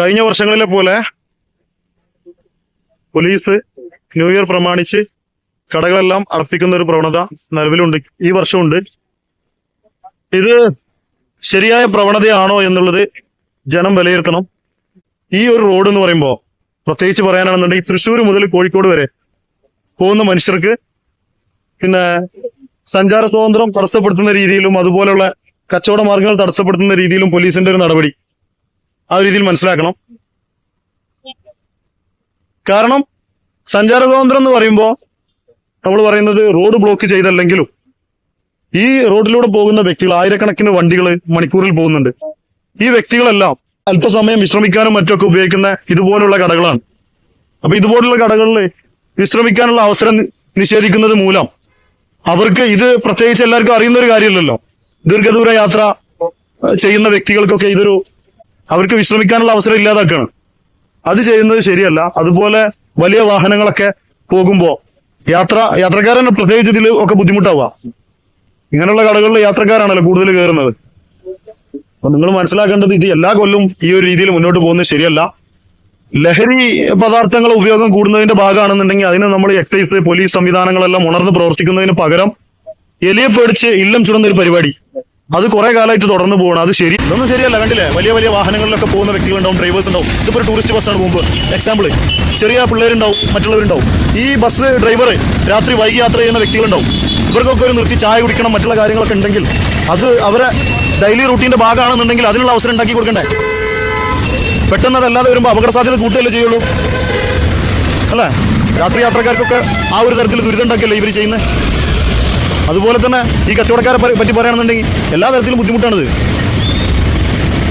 കഴിഞ്ഞ വർഷങ്ങളിലെ പോലെ പോലീസ് ന്യൂ ഇയർ പ്രമാണിച്ച് കടകളെല്ലാം അടപ്പിക്കുന്ന ഒരു പ്രവണത നിലവിലുണ്ട് ഈ വർഷമുണ്ട്. ഇത് ശരിയായ പ്രവണതയാണോ എന്നുള്ളത് ജനം വിലയിരുത്തണം. ഈ ഒരു റോഡ് എന്ന് പറയുമ്പോൾ പ്രത്യേകിച്ച് പറയാനാണെന്നുണ്ടെങ്കിൽ തൃശ്ശൂർ മുതൽ കോഴിക്കോട് വരെ പോകുന്ന മനുഷ്യർക്ക് പിന്നെ സഞ്ചാര സ്വാതന്ത്ര്യം തടസ്സപ്പെടുത്തുന്ന രീതിയിലും അതുപോലെയുള്ള കച്ചവട മാർഗങ്ങൾ തടസ്സപ്പെടുത്തുന്ന രീതിയിലും പോലീസിന്റെ ഒരു നടപടി ആ രീതിയിൽ മനസ്സിലാക്കണം. കാരണം സഞ്ചാര സ്വാതന്ത്ര്യം എന്ന് പറയുമ്പോൾ നമ്മൾ പറയുന്നത് റോഡ് ബ്ലോക്ക് ചെയ്തല്ലെങ്കിലും ഈ റോഡിലൂടെ പോകുന്ന വ്യക്തികൾ ആയിരക്കണക്കിന് വണ്ടികൾ മണിക്കൂറിൽ പോകുന്നുണ്ട്. ഈ വ്യക്തികളെല്ലാം അല്പസമയം വിശ്രമിക്കാനും മറ്റൊക്കെ ഉപയോഗിക്കുന്ന ഇതുപോലുള്ള കടകളാണ്. അപ്പൊ ഇതുപോലുള്ള കടകളിൽ വിശ്രമിക്കാനുള്ള അവസരം നിഷേധിക്കുന്നത് മൂലം അവർക്ക് ഇത് പ്രത്യേകിച്ച് എല്ലാവർക്കും അറിയുന്ന ഒരു കാര്യമല്ലല്ലോ. ദീർഘദൂര യാത്ര ചെയ്യുന്ന വ്യക്തികൾക്കൊക്കെ ഇതൊരു അവർക്ക് വിശ്രമിക്കാനുള്ള അവസരം ഇല്ലാതാക്കാണ്. അത് ചെയ്യുന്നത് ശരിയല്ല. അതുപോലെ വലിയ വാഹനങ്ങളൊക്കെ പോകുമ്പോൾ യാത്ര യാത്രക്കാരന് പ്രത്യേകിച്ച് ഇതിൽ ഒക്കെ ബുദ്ധിമുട്ടാവുക. ഇങ്ങനെയുള്ള കടകളിൽ യാത്രക്കാരാണല്ലോ കൂടുതൽ കയറുന്നത് അപ്പൊ നിങ്ങൾ മനസ്സിലാക്കേണ്ടത് ഇത് എല്ലാ കൊല്ലും ഈ ഒരു രീതിയിൽ മുന്നോട്ട് പോകുന്നത് ശരിയല്ല. ലഹരി പദാർത്ഥങ്ങൾ ഉപയോഗം കൂടുന്നതിന്റെ ഭാഗമാണെന്നുണ്ടെങ്കിൽ അതിന് നമ്മൾ എക്സൈസ് പോലീസ് സംവിധാനങ്ങളെല്ലാം ഉണർന്ന് പ്രവർത്തിക്കുന്നതിന് പകരം എലിയെ പേടിച്ച് ഇല്ലം ചുടുന്ന ഒരു പരിപാടി. അത് കുറെ കാലമായിട്ട് തുടർന്ന് പോകണം അത് ശരി. ഇതൊന്നും ശരിയല്ല കണ്ടില്ലേ? വലിയ വലിയ വാഹനങ്ങളിലൊക്കെ പോകുന്ന വ്യക്തികളുണ്ടാവും ഡ്രൈവേഴ്സ് ഉണ്ടാവും. ഇതിപ്പോ ടൂറിസ്റ്റ് ബസ്സാണ് മുമ്പ്. എക്സാമ്പിൾ ചെറിയ പിള്ളേരുണ്ടാവും മറ്റുള്ളവരുണ്ടാവും. ഈ ബസ് ഡ്രൈവർ രാത്രി വൈകി യാത്ര ചെയ്യുന്ന വ്യക്തികളുണ്ടാവും. ഇവർക്കൊക്കെ ഒരു നിർത്തി ചായ കുടിക്കണം മറ്റുള്ള കാര്യങ്ങളൊക്കെ ഉണ്ടെങ്കിൽ അത് അവരെ ഡെയിലി റൂട്ടീന്റെ ഭാഗമാണെന്നുണ്ടെങ്കിൽ അതിനുള്ള അവസരം ഉണ്ടാക്കി കൊടുക്കണ്ടേ? പെട്ടെന്ന് അതല്ലാതെ വരുമ്പോൾ അപകട സാധ്യത കൂട്ടുകയല്ലേ ചെയ്യുള്ളൂ? അല്ലേ? രാത്രി യാത്രക്കാർക്കൊക്കെ ആ ഒരു തരത്തിൽ ദുരിതം ഉണ്ടാക്കിയല്ലേ ഇവർ ചെയ്യുന്നത് അതുപോലെ തന്നെ ഈ കച്ചവടക്കാരെ പറ്റി പറയുകയാണെന്നുണ്ടെങ്കിൽ എല്ലാ തരത്തിലും ബുദ്ധിമുട്ടാണിത്.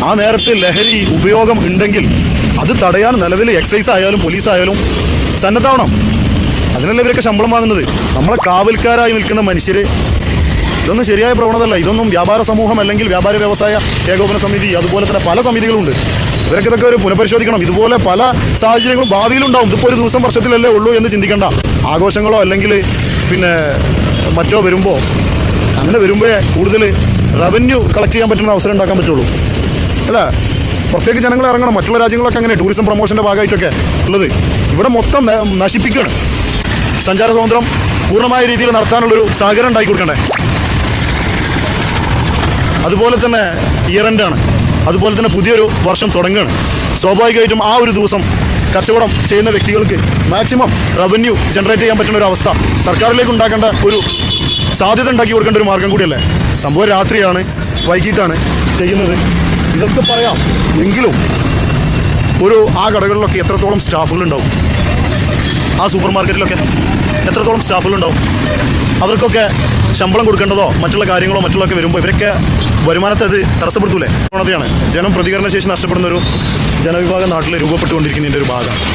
ആ നേരത്തെ ലഹരി ഉപയോഗം ഉണ്ടെങ്കിൽ അത് തടയാൻ നിലവിൽ എക്സൈസ് ആയാലും പോലീസ് ആയാലും സന്നദ്ധാവണം അതിനല്ല ഇവരൊക്കെ ശമ്പളം വാങ്ങുന്നത്? നമ്മളെ കാവൽക്കാരായി നിൽക്കുന്ന മനുഷ്യർ ഇതൊന്നും ശരിയായ പ്രവണതല്ല ഇതൊന്നും വ്യാപാര സമൂഹം അല്ലെങ്കിൽ വ്യാപാര വ്യവസായ ഏകോപന സമിതി അതുപോലെ തന്നെ പല സമിതികളുണ്ട്. ഇവരൊക്കെ ഇതൊക്കെ ഒരു പുനഃപരിശോധിക്കണം. ഇതുപോലെ പല സാഹചര്യങ്ങളും ഭാവിയിലുണ്ടാവും. ഇതിപ്പോൾ ഒരു ദിവസം വർഷത്തിലല്ലേ ഉള്ളൂ എന്ന് ചിന്തിക്കേണ്ട. ആഘോഷങ്ങളോ അല്ലെങ്കിൽ പിന്നെ മറ്റോ വരുമ്പോൾ അങ്ങനെ വരുമ്പോഴേ കൂടുതൽ റവന്യൂ കളക്ട് ചെയ്യാൻ പറ്റുന്ന അവസരം ഉണ്ടാക്കാൻ പറ്റുള്ളൂ. അല്ല പുറത്തേക്ക് ജനങ്ങൾ ഇറങ്ങണം. മറ്റുള്ള രാജ്യങ്ങളൊക്കെ അങ്ങനെ ടൂറിസം പ്രൊമോഷന്റെ ഭാഗമായിട്ടൊക്കെ ഉള്ളത്. ഇവിടെ മൊത്തം നശിപ്പിക്കുകയാണ്. സഞ്ചാര സ്വാതന്ത്ര്യം പൂർണമായ രീതിയിൽ നടത്താനുള്ളൊരു സാഹചര്യം ഉണ്ടാക്കി കൊടുക്കണ്ടേ? അതുപോലെ തന്നെ ഇയർ ആണ്. അതുപോലെ തന്നെ പുതിയൊരു വർഷം തുടങ്ങുകയാണ്. സ്വാഭാവികമായിട്ടും ആ ഒരു ദിവസം കച്ചവടം ചെയ്യുന്ന വ്യക്തികൾക്ക് മാക്സിമം റവന്യൂ ജനറേറ്റ് ചെയ്യാൻ പറ്റുന്ന ഒരു അവസ്ഥ. സർക്കാരിലേക്ക് ഉണ്ടാക്കേണ്ട ഒരു സാധ്യത ഉണ്ടാക്കി കൊടുക്കേണ്ട ഒരു മാർഗം കൂടിയല്ലേ? സംഭവം രാത്രിയാണ് വൈകിട്ടാണ് ചെയ്യുന്നത്. ഇതൊക്കെ പറയാം. എങ്കിലും ഒരു ആ കടകളിലൊക്കെ എത്രത്തോളം സ്റ്റാഫുകൾ ഉണ്ടാവും? ആ സൂപ്പർ മാർക്കറ്റിലൊക്കെ എത്രത്തോളം സ്റ്റാഫുകളുണ്ടാവും അവർക്കൊക്കെ ശമ്പളം കൊടുക്കേണ്ടതോ മറ്റുള്ള കാര്യങ്ങളോ മറ്റുള്ളതൊക്കെ വരുമ്പോൾ ഇവരൊക്കെ വരുമാനത്തെ അത് തടസ്സപ്പെടുത്തൂലേ പ്രവണതയാണ് ജനം പ്രതികരണ ശേഷി നഷ്ടപ്പെടുന്ന ഒരു ജനവിഭാഗം നാട്ടിൽ രൂപപ്പെട്ടുകൊണ്ടിരിക്കുന്നതിന്റെ ഒരു ഭാഗം